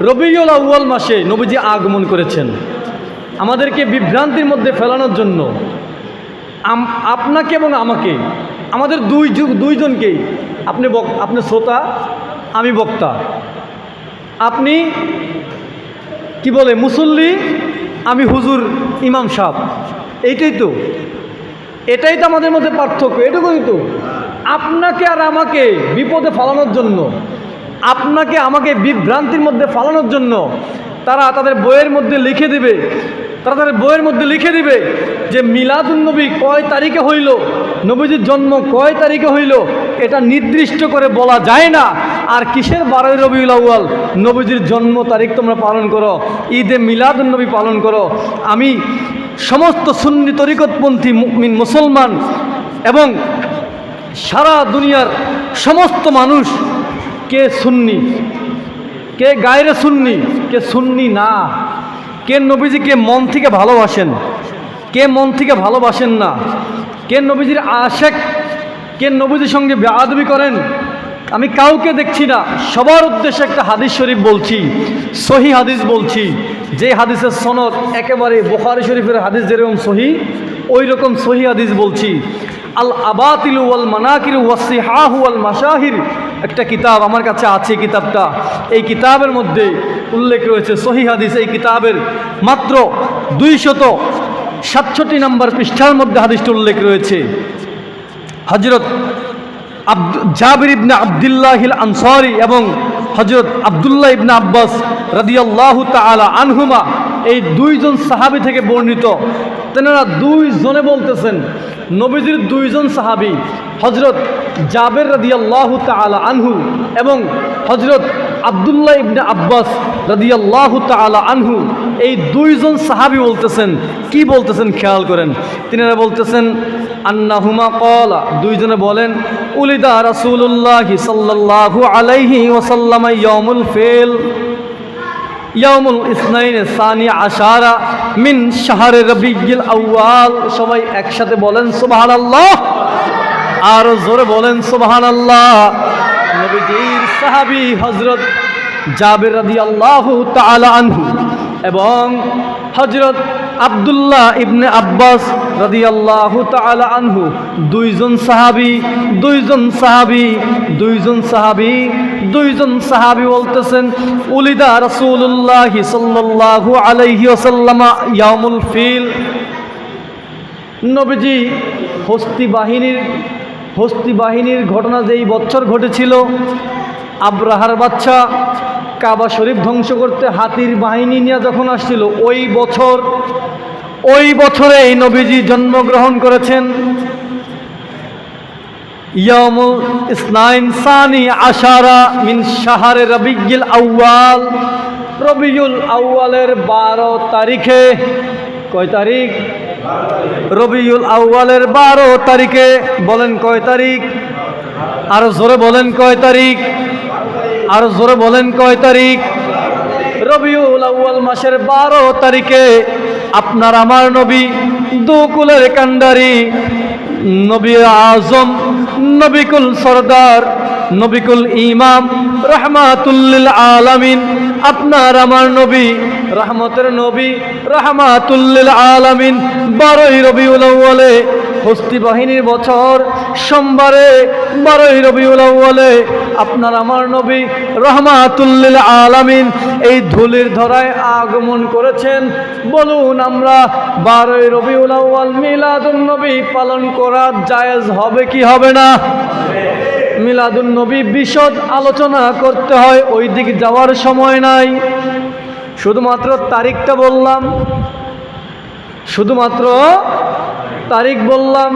রবিউল আউ্য়াল মাসে নবীজি আগমন করেছেন। আমাদেরকে বিভ্রান্তির মধ্যে ফেলানোর জন্য আপনাকে এবং আমাকে, আমাদের দুই দুইজনকেই আপনি বক, আপনি শ্রোতা, আমি বক্তা। আপনি কি বলে, মুসল্লি, আমি হুজুর, ইমাম সাহ এইটাই তো। এটাই তো আমাদের মধ্যে পার্থক্য, এটুকুই তো। আপনাকে আর আমাকে বিপদে ফেলানোর জন্য আপনাকে আমাকে বিভ্রান্তির মধ্যে ফালানোর জন্য তারা তাদের বইয়ের মধ্যে লিখে দিবে। তারা তাদের বইয়ের মধ্যে লিখে দিবে যে মিলাদুন্নবী কয় তারিখে হইল, নবীজির জন্ম কয় তারিখে হইল, এটা নির্দিষ্ট করে বলা যায় না। আর কিসের বারোই রবিউল আউ্য়াল? নবীজির জন্ম তারিখ তোমরা পালন করো, ঈদে মিলাদুন্নবী পালন করো। আমি সমস্ত সুন্নি তরিকতপন্থী মুমিন মুসলমান এবং সারা দুনিয়ার সমস্ত মানুষ কে সুন্নি? কে গায়রে সুন্নি? কে সুন্নি না? কে নবীজিকে মন থেকে ভালোবাসেন? কে মন থেকে ভালোবাসেন না? কে নবীজির আশেক? কে নবীজির সঙ্গে বেআদবি করেন? আমি কাউকে দেখছি না। সবার উদ্দেশ্যে একটা হাদিস শরীফ বলছি, সহি হাদিস বলছি। যে হাদিসের সনদ একেবারে বোখারি শরীফের হাদিস যেরকম সহি ওই রকম সহি হাদিস বলছি। আল আবাতিল ওয়াল মানাকির ওয়াসিহাহু ওয়াল মাশাহির। একটা কিতাব আমার কাছে আছে কিতাবটা। এই কিতাবের মধ্যে উল্লেখ রয়েছে সহি হাদিস। এই কিতাবের মাত্র দুইশত সাতষট্টি নম্বর পৃষ্ঠার মধ্যে হাদিসটা উল্লেখ রয়েছে। হজরত জাবির ইবনে আবদুল্লাহিল আনসারি এবং হজরত আবদুল্লাহ ইবনে আব্বাস রাদিয়াল্লাহু তাআলা আনহুমা, এই দুইজন সাহাবি থেকে বর্ণিত। তেনারা দুইজনে বলতেছেন, নবীজির দুইজন সাহাবী হজরত জাবের রাদিয়াল্লাহু তাআলা আনহু এবং হজরত আবদুল্লাহ ইবনে আব্বাস রাদিয়াল্লাহু তাআলা আনহু, এই দুইজন সাহাবি বলতেছেন, কি বলতেছেন খেয়াল করেন? তিনারা বলতেছেন আন্না হুমা কলা দুইজনে বলেন, উলিদা রাসূলুল্লাহি সাল্লাল্লাহু আলাইহি ইয়াউমুল ফিল, ইয়াউমুল ইসনাইন সানি আশারা মিন শাহরে রবিউল আউয়াল। সবাই একসাথে বলেন, সুবহানাল্লাহ। আর জোরে বলেন, সুবহানাল্লাহ। নবীজির সাহাবী হযরত জাবের রাদিয়াল্লাহু তাআলা আনহু এবং হযরত আব্দুল্লাহ ইবনে আব্বাস রাদিয়াল্লাহু তাআলা আনহু, দুইজন সাহাবী দুইজন সাহাবী দুইজন সাহাবী দুইজন সাহাবী বলতেছেন, উলিদা রাসূলুল্লাহ সাল্লাল্লাহু আলাইহি ওয়াসাল্লাম ইয়াউমুল ফিল। নবীজি হস্তি বাহিনীর হস্তি বাহিনীর ঘটনা যেই বছর ঘটেছিল, আব্রাহার বাচ্চা কাবা শরীফ ধ্বংস করতে হাতির বাহিনী নিয়ে যখন আসছিল, ওই বছর, ওই বছরে এই নবীজি জন্মগ্রহণ করেছেন। ইসনাইন সানি আশারা রবিউল আউয়াল। আউয়ালের বারো তারিখে, কয় তারিখ? রবিউল আউয়ালের বারো তারিখে বলেন কয় তারিখ? আরও জোরে বলেন কয় তারিখ? আরও জোরে বলেন কয় তারিখ? রবিউল আউয়াল মাসের বারো তারিখে আপনার আমার নবী দুকুলের কান্ডারি, নবী আজম, নবিকুল সরদার নবিকুল ইমাম রহমাতুল্লিল আলামিন। আপনার আমার নবী, রহমতের নবী রহমাতুল্লিল আলামিন। বারোই রবিউল আউয়ালে হস্তি বাহিনীর বছর সোমবারে বারোই রবিউল আউয়ালে আপনার আমার নবী রহমাতুল্লিল আলামিন এই ধুলির ধরায় আগমন করেছেন। বলুন আমরা বারোই রবিউল আউয়াল মিলাদুল নবী পালন করা জায়েজ হবে কি হবে না? মিলাদুন নবী বিশদ আলোচনা করতে হয়, ওই দিক যাওয়ার সময় নাই। শুধুমাত্র তারিখটা বললাম। শুধুমাত্র তারিখ বললাম।